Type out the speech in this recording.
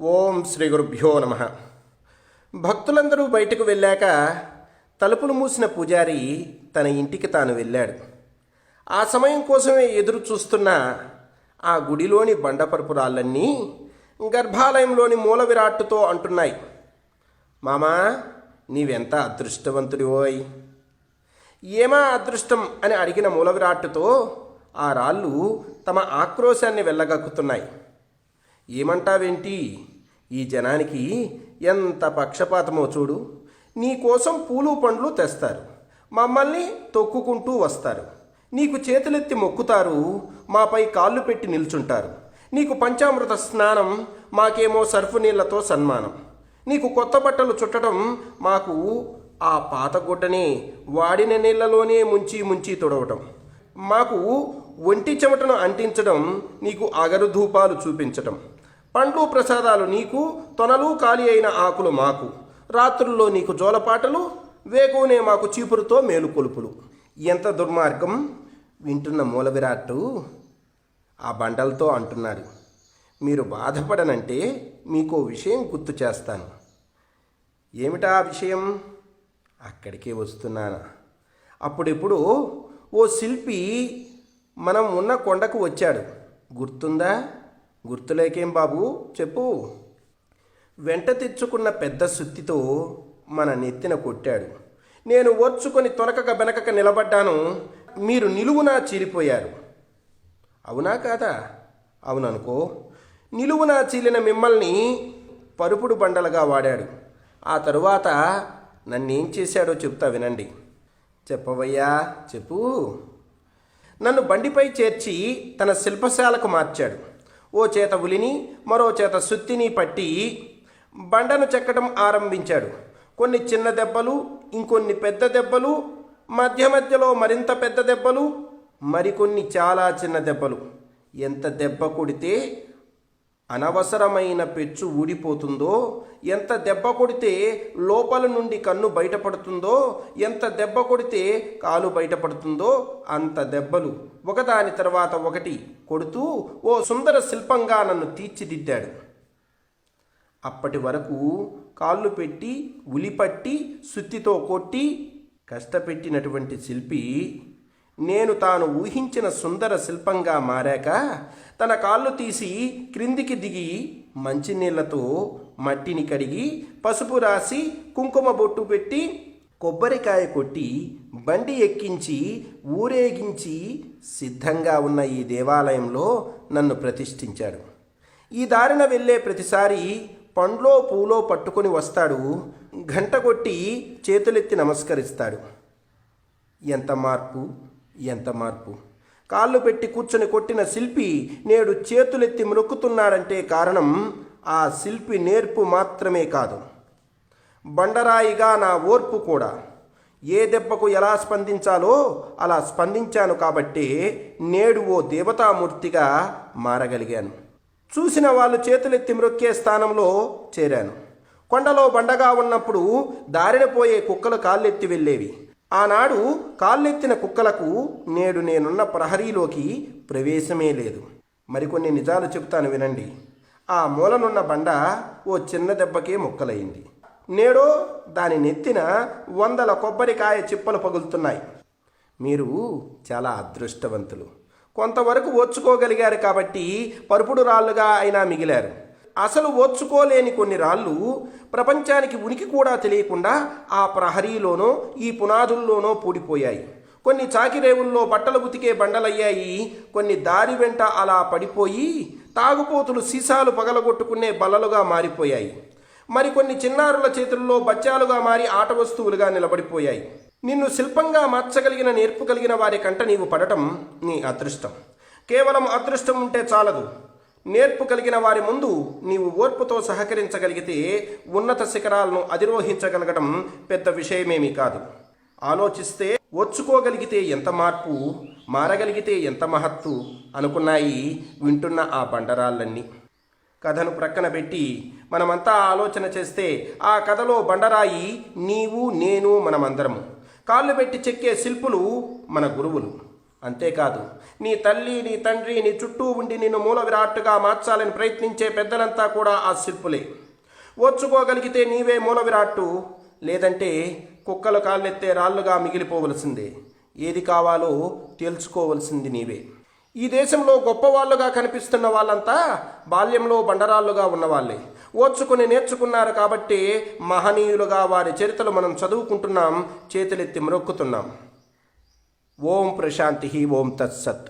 ఓం శ్రీ గురుభ్యో నమ. భక్తులందరూ బయటకు వెళ్ళాక తలుపులు మూసిన పూజారి తన ఇంటికి తాను వెళ్ళాడు. ఆ సమయం కోసమే ఎదురు చూస్తున్న ఆ గుడిలోని బండపరుపురాళ్ళన్నీ గర్భాలయంలోని మూల విరాట్టుతో అంటున్నాయి. మామా నీవెంత అదృష్టవంతుడివోయ్? ఏమా అదృష్టం అని అడిగిన మూల విరాట్టుతో ఆ రాళ్ళు తమ ఆక్రోశాన్ని వెళ్ళగక్కుతున్నాయి ఏమంటావేంటి? ఈ జనానికి ఎంత పక్షపాతమో చూడు. నీకోసం పూలు పండ్లు తెస్తారు. మమ్మల్ని తొక్కుకుంటూ వస్తారు. నీకు చేతులెత్తి మొక్కుతారు. మాపై కాళ్ళు పెట్టి నిల్చుంటారు. నీకు పంచామృత స్నానం మాకేమో సర్ఫు నీళ్ళతో సన్మానం. నీకు కొత్త బట్టలు చుట్టడం మాకు ఆ పాత గుడ్డని వాడిన నీళ్ళలోనే ముంచి ముంచి తుడవటం. మాకు ఒంటి చెమటను అంటించడం నీకు అగరు ధూపాలు చూపించటం. పండ్లు ప్రసాదాలు నీకు తొనలు ఖాళీ అయిన ఆకులు మాకు. రాత్రుల్లో నీకు జోలపాటలు వేగునే మాకు చీపురుతో మేలుకొలుపులు ఎంత దుర్మార్గం! వింటున్న మూల విరాట్టు ఆ బండలతో అంటున్నారు మీరు బాధపడనంటే మీకు విషయం గుర్తు చేస్తాను. ఏమిటా ఆ విషయం? అక్కడికే వస్తున్నానా? అప్పుడెప్పుడు ఓ శిల్పి మనం ఉన్న కొండకు వచ్చాడు. గుర్తుందా? గుర్తులేకేం బాబు? చెప్పు. వెంట తెచ్చుకున్న పెద్ద సుత్తితో మన నెత్తిన కొట్టాడు. నేను ఓర్చుకొని తొనకక బెనకక నిలబడ్డాను. మీరు నిలువునా చీలిపోయారు. అవునా కాదా? అవుననుకో. నిలువునా చీలిన మిమ్మల్ని పరుపుడు బండలుగా వాడాడు. ఆ తరువాత నన్నేం చేశాడో చెప్తా వినండి. చెప్పవయ్యా చెప్పు. నన్ను బండిపై చేర్చి తన శిల్పశాలకు మార్చాడు. ఓ చేత ఉలిని మరో చేత సుత్తిని పట్టి బండను చెక్కడం ఆరంభించాడు. కొన్ని చిన్న దెబ్బలు ఇంకొన్ని పెద్ద దెబ్బలు మధ్య మధ్యలో మరింత పెద్ద దెబ్బలు మరికొన్ని చాలా చిన్న దెబ్బలు. ఎంత దెబ్బ కొడితే అనవసరమైన పెచ్చు ఊడిపోతుందో ఎంత దెబ్బ కొడితే లోపల నుండి కన్ను బయటపడుతుందో ఎంత దెబ్బ కొడితే కాలు బయటపడుతుందో అంత దెబ్బలు. ఒకదాని తర్వాత ఒకటి కొడుతూ ఓ సుందర శిల్పంగా నన్ను తీర్చిదిద్దాడు. అప్పటి వరకు కాళ్ళు పెట్టి ఉలిపట్టి సుత్తితో కొట్టి కష్టపెట్టినటువంటి శిల్పి నేను తాను ఊహించిన సుందర శిల్పంగా మారాక తన కాళ్ళు తీసి క్రిందికి దిగి మంచినీళ్ళతో మట్టిని కడిగి పసుపు రాసి కుంకుమ బొట్టు పెట్టి కొబ్బరికాయ కొట్టి బండి ఎక్కించి ఊరేగించి సిద్ధంగా ఉన్న ఈ దేవాలయంలో నన్ను ప్రతిష్ఠించాడు. ఈ దారిన వెళ్ళే ప్రతిసారి పండ్లో పూలో పట్టుకొని వస్తాడు గంట కొట్టి చేతులెత్తి నమస్కరిస్తాడు. ఎంత మార్పు? ఎంత మార్పు? కాళ్ళు పెట్టి కూర్చొని కొట్టిన శిల్పి నేడు చేతులెత్తి మ్రొక్కుతున్నాడంటే కారణం ఆ శిల్పి నేర్పు మాత్రమే కాదు. బండరాయిగా నా ఓర్పు కూడా. ఏ దెబ్బకు ఎలా స్పందించాలో అలా స్పందించాను కాబట్టి నేడు ఓ దేవతామూర్తిగా మారగలిగాను. చూసిన వాళ్ళు చేతులెత్తి మ్రొక్కే స్థానంలో చేరాను. కొండలో బండగా ఉన్నప్పుడు దారిన పోయే కుక్కలు కాళ్ళెత్తి వెళ్ళేవి. ఆనాడు కాళ్ళెత్తిన కుక్కలకు నేడు నేనున్న ప్రహరీలోకి ప్రవేశమే లేదు. మరికొన్ని నిజాలు చెప్తాను వినండి. ఆ మూలనున్న బండ ఓ చిన్న దెబ్బకే ముక్కలైంది. నేడో దాని నెత్తిన వందల కొబ్బరికాయ చిప్పలు పగులుతున్నాయి. మీరు చాలా అదృష్టవంతులు. కొంతవరకు ఓర్చుకోగలిగారు కాబట్టి పరుపుడు రాళ్ళుగా అయినా మిగిలారు. అసలు ఓర్చుకోలేని కొన్ని రాళ్ళు ప్రపంచానికి ఉనికి కూడా తెలియకుండా ఆ ప్రహరీలోనో ఈ పునాదుల్లోనో పూడిపోయాయి. కొన్ని చాకిరేవుల్లో బట్టలు ఉతికే బండలయ్యాయి కొన్ని దారి వెంట అలా పడిపోయి తాగుపోతులు సీసాలు పగలగొట్టుకునే బల్లలుగా మారిపోయాయి. మరికొన్ని చిన్నారుల చేతుల్లో బచ్చాలుగా మారి ఆట వస్తువులుగా నిలబడిపోయాయి. నిన్ను శిల్పంగా మార్చగలిగిన నేర్పు కలిగిన వారి కంట నీవు పడటం నీ అదృష్టం. కేవలం అదృష్టం ఉంటే చాలదు. నేర్పు కలిగిన వారి ముందు నీవు ఓర్పుతో సహకరించగలిగితే ఉన్నత శిఖరాలను అధిరోహించగలగడం పెద్ద విషయమేమీ కాదు. ఆలోచిస్తే ఒచ్చుకోగలిగితే ఎంత మార్పు మారగలిగితే ఎంత మహత్తు అనుకున్నాయి వింటున్న ఆ బండరాళ్ళన్నీ. కథను ప్రక్కన పెట్టి మనమంతా ఆలోచన చేస్తే ఆ కథలో బండరాయి నీవు నేను మనమందరము. కాళ్ళు పెట్టి చెక్కే శిల్పులు మన గురువులు. అంతేకాదు నీ తల్లి నీ తండ్రి నీ చుట్టూ ఉండి నిన్ను మూల విరాట్టుగా మార్చాలని ప్రయత్నించే పెద్దలంతా కూడా ఆ శిల్పులే. ఓర్చుకోగలిగితే నీవే మూల విరాట్టు లేదంటే కుక్కలు కాళ్ళెత్తే రాళ్ళుగా మిగిలిపోవలసిందే. ఏది కావాలో తేల్చుకోవలసింది నీవే. ఈ దేశంలో గొప్పవాళ్ళుగా కనిపిస్తున్న వాళ్ళంతా బాల్యంలో బండరాళ్ళుగా ఉన్నవాళ్ళే. ఓర్చుకుని నేర్చుకున్నారు కాబట్టి మహనీయులుగా వారి చరిత్రలు మనం చదువుకుంటున్నాం చేతులెత్తి మ్రొక్కుతున్నాం. ఓం ప్రశాంతి ఓం తత్సత్